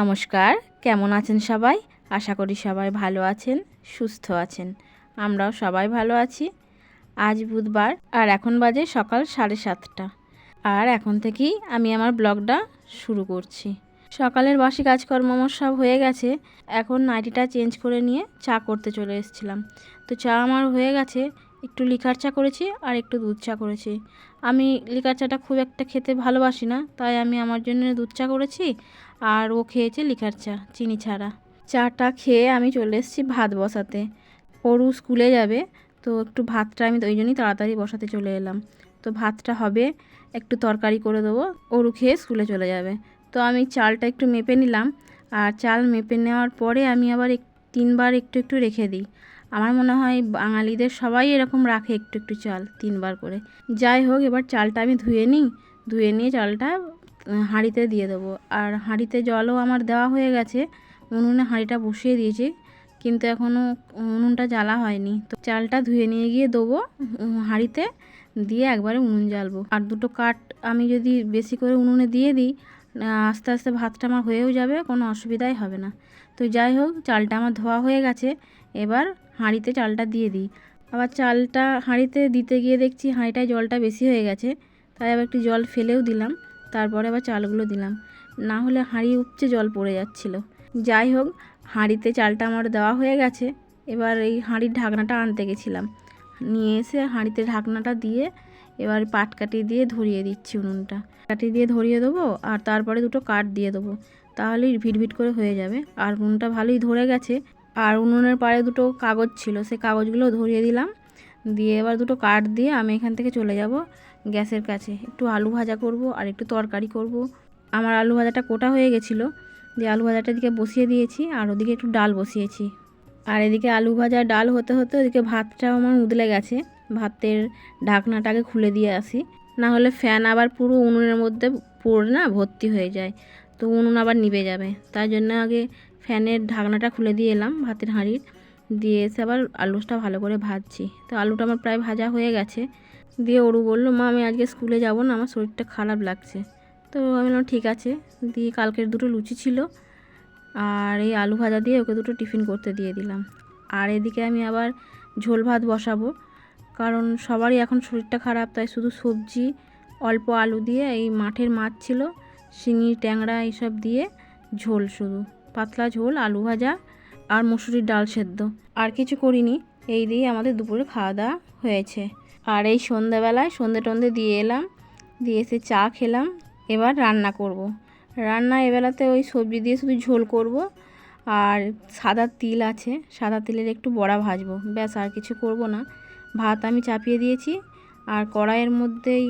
নমস্কার, কেমন আছেন সবাই? আশা করি সবাই ভালো আছেন, সুস্থ আছেন। আমরাও সবাই ভালো আছি। আজ বুধবার, আর এখন বাজে সকাল সাড়ে সাতটা। আর এখন থেকেই আমি আমার ব্লগটা শুরু করছি। সকালের বাসি কাজকর্ম আমার সব হয়ে গেছে। এখন নাইটিটা চেঞ্জ করে নিয়ে চা করতে চলে এসেছিলাম। তো চা আমার হয়ে গেছে একটু লিকার চা করেছি আর একটু দুধ চা করেছি। আমি লিকার চাটা খুব একটা খেতে ভালোবাসি না, তাই আমি আমার জন্য দুধ চা করেছি আর ও খেয়েছে লিকার চা, চিনি ছাড়া। চাটা খেয়ে আমি চলে এসেছি ভাত বসাতে। ওরু স্কুলে যাবে, তো একটু ভাতটা আমি ওই জন্যই তাড়াতাড়ি বসাতে চলে এলাম। তো ভাতটা হবে, একটু তরকারি করে দেবো, ওরু খেয়ে স্কুলে চলে যাবে। তো আমি চালটা একটু মেপে নিলাম, আর চাল মেপে নেওয়ার পরে আমি আবার তিনবার একটু একটু রেখে দিই। আমার মনে হয় বাঙালিদের সবাই এরকম রাখে একটু একটু চাল তিনবার করে। যাই হোক, এবার চালটা আমি ধুয়ে নিই। ধুয়ে নিয়ে চালটা হাঁড়িতে দিয়ে দেবো। আর হাঁড়িতে জলও আমার দেওয়া হয়ে গেছে। উনুনে হাঁড়িটা বসিয়ে দিয়েছি, কিন্তু এখনও উনুনটা জ্বালা হয়নি। তো চালটা ধুয়ে নিয়ে গিয়ে দেবো হাঁড়িতে দিয়ে একবারে উনুন জ্বালবো। আর দুটো কাঠ আমি যদি বেশি করে উনুনে দিয়ে দিই আস্তে আস্তে ভাতটা আমার হয়েও যাবে, কোনো অসুবিধাই হবে না। তো যাই হোক, চালটা আমার ধোয়া হয়ে গেছে। এবার হাঁড়িতে চালটা দিয়ে দিই। আবার চালটা হাঁড়িতে দিতে গিয়ে দেখছি হাঁড়িটায় জলটা বেশি হয়ে গেছে, তাই আবার একটু জল ফেলেও দিলাম, তারপরে আবার চালগুলো দিলাম। না হলে হাঁড়ি উপচে জল পড়ে যাচ্ছিল। যাই হোক, হাঁড়িতে চালটা আমার দেওয়া হয়ে গেছে, এবার এই হাঁড়ির ঢাকনাটা আনতে গেছিলাম। নিয়ে এসে হাঁড়িতে ঢাকনাটা দিয়ে এবার পাট পাটকাঠি দিয়ে ধরিয়ে দিচ্ছি উনুনটা। কাঠি দিয়ে ধরিয়ে দেবো আর তারপরে দুটো কাঠ দিয়ে দেবো, তাহলেই ভিট করে হয়ে যাবে। আর উনুনটা ভালোই ধরে গেছে আর উনুনের পাড়ে দুটো কাগজ ছিল, সেই কাগজগুলো ধরিয়ে দিলাম। দিয়ে এবার দুটো কাঠ দিয়ে আমি এখান থেকে চলে যাব গ্যাসের কাছে। একটু আলু ভাজা করব আর একটু তরকারি করব। আমার আলু ভাজাটা কোটা হয়ে গেছিল, দিয়ে আলু ভাজাটা দিকে বসিয়ে দিয়েছি আর ওদিকে একটু ডাল বসিয়েছি। আর এদিকে আলু ভাজা ডাল হতে হতে ওদিকে ভাতটাও আমার উদলে গেছে। ভাতের ঢাকনাটাকে খুলে দিয়ে আসি। না হলে ফ্যান আবার পুরো উনুনের মধ্যে পড়ে না, ভর্তি হয়ে যায়। তো উনুন আবার নিভে যাবে। তাই জন্য আগে ফ্যানের ঢাকনাটা খুলে দিয়ে এলাম ভাতের হাঁড়ির। দিয়ে এসে আবার আলুটা ভালো করে ভাজছি। তো আলুটা আমার প্রায় ভাজা হয়ে গেছে। দিয়ে ওরু বলল, মা, আমি আজকে স্কুলে যাব না, আমার শরীরটা খারাপ লাগছে। তো আমি বললাম, ঠিক আছে। দিয়ে কালকের দুটো লুচি ছিল। আর এই আলু ভাজা দিয়ে ওকে দুটো টিফিন করতে দিয়ে দিলাম। আর এদিকে আমি আবার ঝোল ভাত বসাবো। কারণ সবারই এখন শরীরটা খারাপ, তাই শুধু সবজি, অল্প আলু দিয়ে এই মাঠের মাছ ছিল, শিঙি, ট্যাংরা, এইসব দিয়ে ঝোল শুধু। পাতলা ঝোল, আলু ভাজা আর মুসুরির ডাল সেদ্ধ। আর কিছু করিনি, এই দিয়ে আমাদের দুপুরে খাওয়া দাওয়া হয়েছে। আর এই সন্ধ্যাবেলায় সন্ধে টন্ধে দিয়ে এলাম, দিয়ে এসে চা খেলাম, এবার রান্না করব। রান্না এবেলাতে ওই সবজি দিয়ে শুধু ঝোল করব, আর সাদা তিল আছে, সাদা তিলের একটু বড়া ভাজবো। ব্যাস, আর কিছু করব না। ভাত আমি চাপিয়ে দিয়েছি, আর কড়াইয়ের মধ্যেই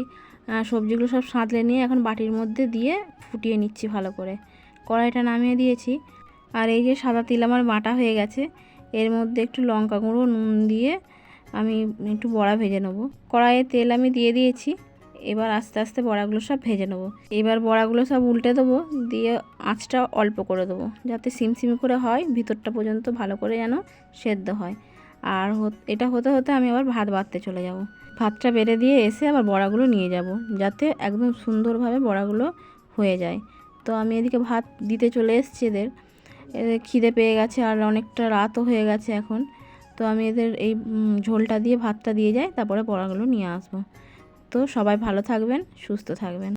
সবজিগুলো সব সাঁতলে নিয়ে এখন বাটির মধ্যে দিয়ে ফুটিয়ে নিচ্ছি ভালো করে। কড়াইটা নামিয়ে দিয়েছি আর এই যে সাদা তিল আমার বাটা হয়ে গেছে। এর মধ্যে একটু লঙ্কা গুঁড়ো, নুন দিয়ে আমি একটু বড়া ভেজে নেব। কড়াইয়ে তেল আমি দিয়ে দিয়েছি। এবার আস্তে আস্তে বড়াগুলো সব ভেজে নেব। এবার বড়াগুলো সব উল্টে দেবো, দিয়ে আঁচটা অল্প করে দেবো, যাতে সিম করে হয়, ভিতরটা পর্যন্ত ভালো করে যেন সেদ্ধ হয়। আর এটা হতে হতে আমি আবার ভাত বাড়তে চলে যাব। ভাতটা বেড়ে দিয়ে এসে আবার বড়াগুলো নিয়ে যাব, যাতে একদম সুন্দরভাবে বড়াগুলো হয়ে যায়। তো আমি এদিকে ভাত দিতে চলে এসছি এদের। এদের খিদে পেয়ে গেছে আর অনেকটা রাতও হয়ে গেছে এখন। তো আমি এদের এই ঝোলটা দিয়ে, ভাতটা দিয়ে যাই, তারপরে পড়াগুলো নিয়ে আসব। তো সবাই ভালো থাকবেন, সুস্থ থাকবেন।